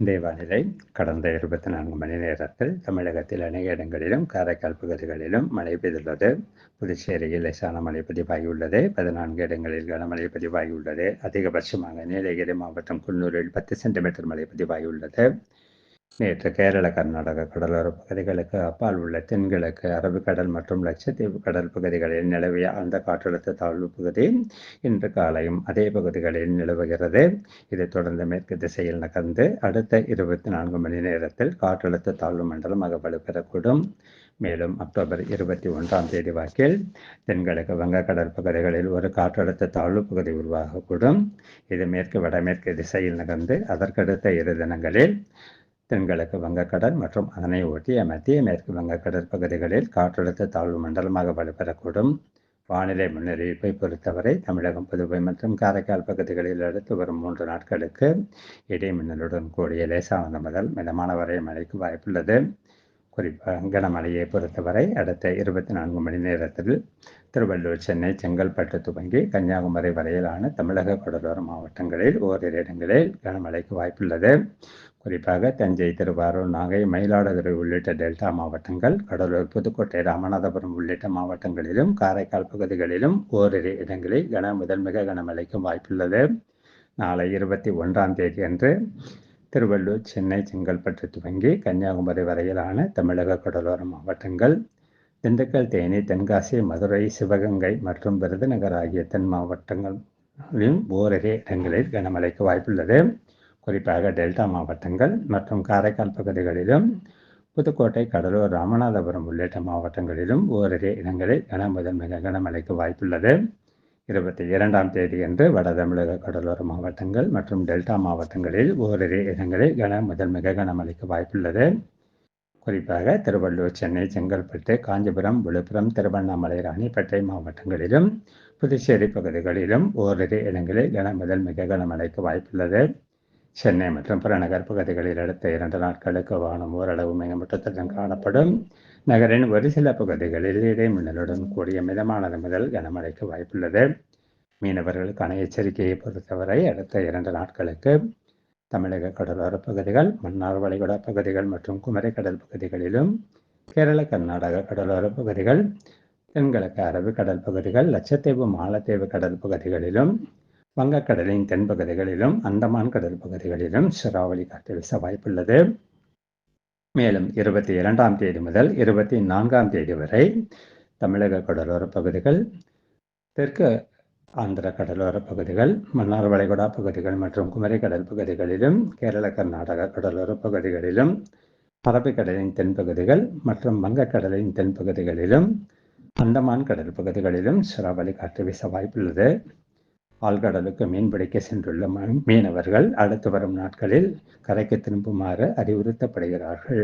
இன்றைய வானிலை கடந்த இருபத்தி நான்கு மணி நேரத்தில் தமிழகத்தில் அநேக இடங்களிலும் காரைக்கால் பகுதிகளிலும் மழை பெய்துள்ளது. புதுச்சேரியில் லேசான மழை பதிவாகியுள்ளது. பதினான்கு இடங்களில் கனமழை பதிவாகியுள்ளது. அதிகபட்சமாக நீலகிரி மாவட்டம் குன்னூரில் பத்து சென்டிமீட்டர் மழை பதிவாகியுள்ளது. நேற்று கேரள கர்நாடக கடலோர பகுதிகளுக்கு அப்பால் உள்ள தென்கிழக்கு அரபிக்கடல் மற்றும் லட்சத்தீவு கடல் பகுதிகளில் நிலவிய அந்த காற்றழுத்த தாழ்வு பகுதி இன்று காலையும் அதே பகுதிகளில் நிலவுகிறது. இதை தொடர்ந்து மேற்கு திசையில் நகர்ந்து அடுத்த இருபத்தி நான்கு மணி நேரத்தில் காற்றழுத்த தாழ்வு மண்டலமாக வலுப்பெறக்கூடும் மேலும் அக்டோபர் இருபத்தி ஒன்றாம் தேதி வாக்கில் தென்கிழக்கு வங்கக்கடல் பகுதிகளில் ஒரு காற்றழுத்த தாழ்வு பகுதி உருவாகக்கூடும். இது மேற்கு வடமேற்கு திசையில் நகர்ந்து அதற்கடுத்த இரு தினங்களில் தென்கிழக்கு வங்கக்கடல் மற்றும் அதனை ஒட்டிய மத்திய மேற்கு வங்கக்கடல் பகுதிகளில் காற்றழுத்த தாழ்வு மண்டலமாக வலுப்பெறக்கூடும். வானிலை முன்னறிவிப்பை பொறுத்தவரை தமிழகம் புதுவை மற்றும் காரைக்கால் பகுதிகளில் அடுத்து வரும் மூன்று நாட்களுக்கு இடைமின்னலுடன் கூடிய லேசானது முதல் மிதமான வரை மழைக்கு வாய்ப்புள்ளது. குறிப்பாக கனமழையை பொறுத்தவரை அடுத்த இருபத்தி நான்கு மணி நேரத்தில் திருவள்ளூர் சென்னை செங்கல்பட்டு துவங்கி கன்னியாகுமரி வரையிலான தமிழக கடலோர மாவட்டங்களில் ஓரிரு இடங்களில் கனமழைக்கு வாய்ப்புள்ளது. குறிப்பாக தஞ்சை திருவாரூர் நாகை மயிலாடுதுறை உள்ளிட்ட டெல்டா மாவட்டங்கள் கடலூர் புதுக்கோட்டை ராமநாதபுரம் உள்ளிட்ட மாவட்டங்களிலும் காரைக்கால் பகுதிகளிலும் ஓரிரு இடங்களில் கன முதல் மிக கனமழைக்கும் வாய்ப்புள்ளது. நாளை இருபத்தி ஒன்றாம் தேதி அன்று திருவள்ளூர் சென்னை செங்கல்பட்டு துவங்கி கன்னியாகுமரி வரையிலான தமிழக கடலோர மாவட்டங்கள் திண்டுக்கல் தேனி தென்காசி மதுரை சிவகங்கை மற்றும் விருதுநகர் ஆகிய தென் மாவட்டங்களிலும் ஓரிரு இடங்களில் கனமழைக்கு வாய்ப்புள்ளது. குறிப்பாக டெல்டா மாவட்டங்கள் மற்றும் காரைக்கால் பகுதிகளிலும் புதுக்கோட்டை கடலூர் ராமநாதபுரம் உள்ளிட்ட மாவட்டங்களிலும் ஓரிரு இடங்களில் கன முதல் மிக கனமழைக்கு வாய்ப்புள்ளது. இருபத்தி இரண்டாம் தேதியன்று வட தமிழக கடலோர மாவட்டங்கள் மற்றும் டெல்டா மாவட்டங்களில் ஓரிரு இடங்களில் கன முதல் மிக கனமழைக்கு வாய்ப்புள்ளது. குறிப்பாக திருவள்ளூர் சென்னை செங்கல்பட்டு காஞ்சிபுரம் விழுப்புரம் திருவண்ணாமலை ராணிப்பேட்டை மாவட்டங்களிலும் புதுச்சேரி பகுதிகளிலும் ஓரிரு இடங்களில் கன முதல் மிக கனமழைக்கு வாய்ப்புள்ளது. சென்னை மற்றும் புறநகர் பகுதிகளில் அடுத்த இரண்டு நாட்களுக்கு வானம் ஓரளவு மேகமூட்டத்துடன் காணப்படும். நகரின் ஒரு சில பகுதிகளில் இடைமின்னலுடன் கூடிய மிதமானது முதல் கனமழைக்கு வாய்ப்புள்ளது. மீனவர்களுக்கான எச்சரிக்கையை பொறுத்தவரை அடுத்த இரண்டு நாட்களுக்கு தமிழக கடலோர பகுதிகள் மன்னார் வளைகுடா பகுதிகள் மற்றும் குமரி கடல் பகுதிகளிலும் கேரள கர்நாடக கடலோர பகுதிகள் தென்கிழக்கு அரபு கடல் பகுதிகள் லட்சத்தீவு மாலத்தீவு கடல் பகுதிகளிலும் வங்கக்கடலின் தென்பகுதிகளிலும் அந்தமான் கடல் பகுதிகளிலும் சிறாவளி காற்று வீச வாய்ப்புள்ளது மேலும் இருபத்தி இரண்டாம் தேதி முதல் இருபத்தி நான்காம் தேதி வரை தமிழக கடலோர பகுதிகள் தெற்கு ஆந்திர கடலோர பகுதிகள் மன்னார் வளைகுடா பகுதிகள் மற்றும் குமரி கடல் பகுதிகளிலும் கேரள கர்நாடக கடலோர பகுதிகளிலும் அரபிக்கடலின் தென்பகுதிகள் மற்றும் வங்கக்கடலின் தென்பகுதிகளிலும் அந்தமான் கடல் பகுதிகளிலும் சிறாவளி காற்று வீச வாய்ப்புள்ளது. ஆழ்கடலுக்கு மீன்பிடிக்க சென்றுள்ள மீனவர்கள் அடுத்து வரும் நாட்களில் கரைக்கு திரும்புமாறு அறிவுறுத்தப்படுகிறார்கள்.